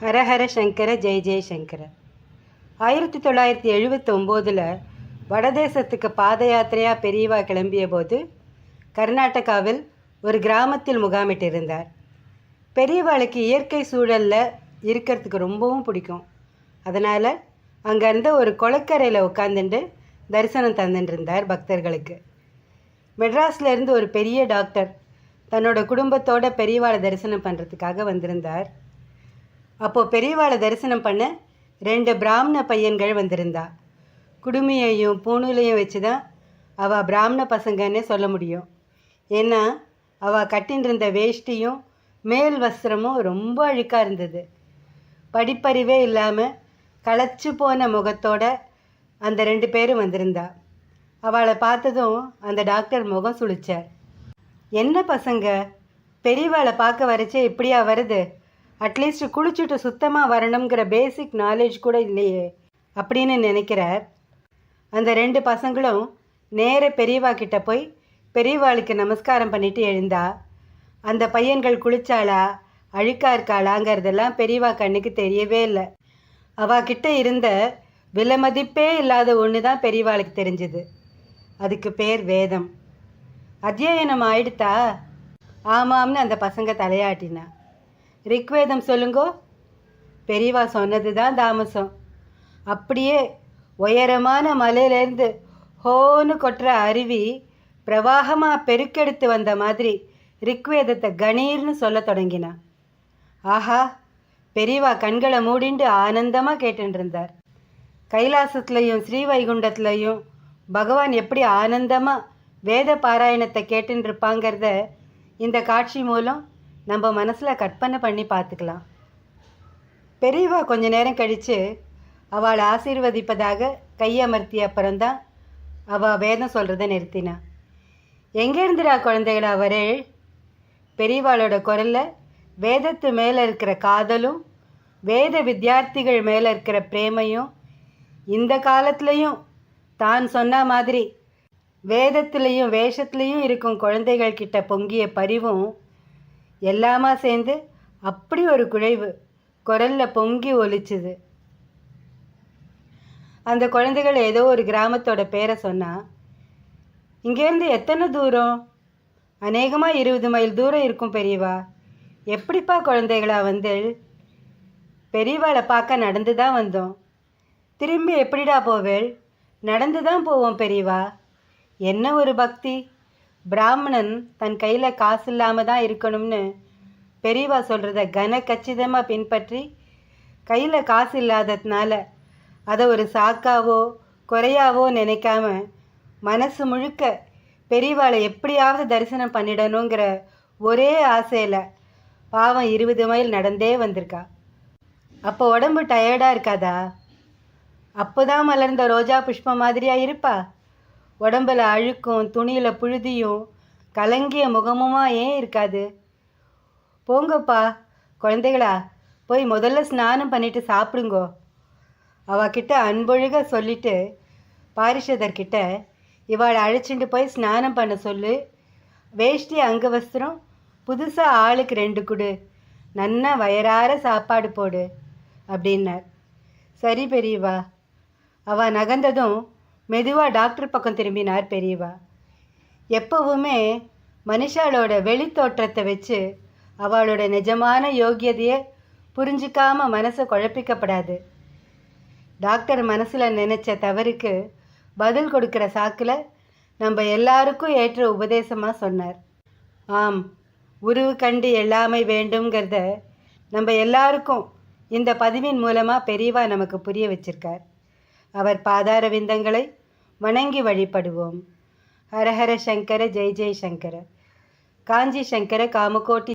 ஹரஹர சங்கர ஜெய ஜெயசங்கர ஆயிரத்தி தொள்ளாயிரத்தி எழுபத்தொம்போதில் வடதேசத்துக்கு பாத யாத்திரையாக பெரியவா கிளம்பிய போது கர்நாடகாவில் ஒரு கிராமத்தில் முகாமிட்டிருந்தார். பெரியவாளுக்கு இயற்கை சூழலில் இருக்கிறதுக்கு ரொம்பவும் பிடிக்கும். அதனால் அங்கேருந்து ஒரு குளக்கரையில் உட்காந்துட்டு தரிசனம் தந்துட்டு இருந்தார் பக்தர்களுக்கு. மெட்ராஸ்ல இருந்து ஒரு பெரிய டாக்டர் தன்னோட குடும்பத்தோட பெரியவாளை தரிசனம் பண்ணுறதுக்காக வந்திருந்தார். அப்போது பெரியவாளை தரிசனம் பண்ண ரெண்டு பிராமண பையன்கள் வந்திருந்தா. குடுமையையும் பூணூலையும் வச்சு தான் அவள் பிராமண பசங்கன்னே சொல்ல முடியும். ஏன்னா அவள் கட்டின்றிருந்த வேஷ்டியும் மேல் வஸ்திரமும் ரொம்ப அழுக்காக இருந்தது. படிப்பறிவே இல்லாமல் களைச்சு போன முகத்தோட அந்த ரெண்டு பேரும் வந்திருந்தா. அவளை பார்த்ததும் அந்த டாக்டர் முகம் சுழிச்சார் என்ன பசங்க? பெரியவாளை பார்க்க வரைச்சே இப்படியா வருது? அட்லீஸ்ட் குளிச்சுட்டு சுத்தமாக வரணுங்கிற பேசிக் நாலேஜ் கூட இல்லையே அப்படின்னு நினைக்கிறார். அந்த ரெண்டு பசங்களும் நேர பெரியவா கிட்ட போய் பெரியவாளுக்கு நமஸ்காரம் பண்ணிட்டு எழுந்தா அந்த பையன்கள் குளிச்சாளா அழுக்கா இருக்காளாங்கிறதெல்லாம் பெரியவா கண்ணுக்கு தெரியவே இல்லை. அவகிட்ட இருந்த விலைமதிப்பே இல்லாத ஒன்று தான் பெரியவாளுக்கு தெரிஞ்சது. அதுக்கு பேர் வேதம். அத்தியாயனம் ஆயிடுத்தா? ஆமாம்னு அந்த பசங்க தலையாட்டினா. ரிக்வேதம் சொல்லுங்கோ. பெரியவா சொன்னது தான் தாமசம். அப்படியே உயரமான மலையிலேருந்து ஹோன்னு கொட்டுற அருவி பிரவாகமாக பெருக்கெடுத்து வந்த மாதிரி ரிக்வேதத்தை கணீர்னு சொல்ல தொடங்கினான் ஆஹா பெரியவா கண்களை மூடிண்டு ஆனந்தமாக கேட்டுருந்தார் கைலாசத்துலையும் ஸ்ரீவைகுண்டத்துலையும் பகவான் எப்படி ஆனந்தமாக வேத பாராயணத்தை கேட்டுருப்பாங்கிறத இந்த காட்சி மூலம் நம்ம மனசில் கற்பனை பண்ணி பார்த்துக்கலாம் பெரியவா கொஞ்ச நேரம் கழித்து அவளை ஆசீர்வதிப்பதாக கையமர்த்திய அப்புறம்தான் அவள் வேதம் சொல்கிறத நிறுத்தினா. எங்கேருந்துடா குழந்தைகளா வரே பெரியவாளோட குரலில் வேதத்து மேலே இருக்கிற காதலும் வேத வித்தியார்த்திகள் மேலே இருக்கிற பிரேமையும் இந்த காலத்துலேயும் தான் சொன்ன மாதிரி வேதத்துலேயும் வேஷத்துலேயும் இருக்கும் குழந்தைகள் கிட்ட பொங்கிய பரிவும் எல்லாமா சேர்ந்து அப்படி ஒரு குழைவு குரலில் பொங்கி ஒலிச்சுது. அந்த குழந்தைகள் ஏதோ ஒரு கிராமத்தோட பேரை சொன்னா இங்கேருந்து எத்தனை தூரம்? அநேகமாக இருபது மைல் தூரம் இருக்கும் பெரியவா. எப்படிப்பா குழந்தைகளா வந்து பெரியவாளை பார்க்க நடந்து தான் வந்தோம். திரும்பி எப்படிடா போவேள்? நடந்து தான் போவோம் பெரியவா. என்ன ஒரு பக்தி. பிராமணன் தன் கையில் காசு இல்லாமல் தான் இருக்கணும்னு பெரியவா சொல்கிறத கன கச்சிதமாக பின்பற்றி கையில் காசு இல்லாததுனால அதை ஒரு சாக்காவோ குறையாவோ நினைக்காம மனசு முழுக்க பெரியவாளை எப்படியாவது தரிசனம் பண்ணிடணுங்கிற ஒரே ஆசையில் பாவம் இருபது மைல் நடந்தே வந்திருக்கா. அப்போ உடம்பு டயர்டாக இருக்காதா? அப்போதான் மலர்ந்த ரோஜா புஷ்பம் மாதிரியா இருப்பா? உடம்புல அழுக்கும் துணியில் புழுதியும் கலங்கிய முகமுமா ஏன் இருக்காது? போங்கப்பா குழந்தைகளா போய் முதல்ல ஸ்நானம் பண்ணிட்டு சாப்பிடுங்கோ. அவகிட்ட அன்பொழுக சொல்லிட்டு பாரிஷதர்கிட்ட இவாளை அழைச்சிட்டு போய் ஸ்நானம் பண்ண சொல்லு. வேஷ்டி அங்கவஸ்திரம் புதுசாக ஆளுக்கு ரெண்டு கொடு. நன்னா வயறார சாப்பாடு போடு அப்படின்னார். சரி பெரியவா. அவ நகர்ந்ததும் மெதுவாக டாக்டர் பக்கம் திரும்பினார் பெரியவா. எப்போவுமே மனுஷாளோட வெளித்தோற்றத்தை வச்சு அவளோட நிஜமான யோகியதையை புரிஞ்சிக்காம மனசை குழப்பிக்கப்படாது. டாக்டர் மனசில் நினச்ச தவறுக்கு பதில் கொடுக்குற சாக்கில் நம்ம எல்லாருக்கும் ஏற்ற உபதேசமாக சொன்னார். ஆம் உருவு கண்டு எல்லாமே வேண்டுங்கிறத நம்ம எல்லாருக்கும் இந்த பதிவின் மூலமாக பெரியவா நமக்கு புரிய வச்சிருக்கார். அவர் பாதார விந்தங்களை வணங்கி வழிபடுவோம். ஹரஹர சங்கர ஜெய் ஜெய் சங்கர. காஞ்சி சங்கர காமகோட்டி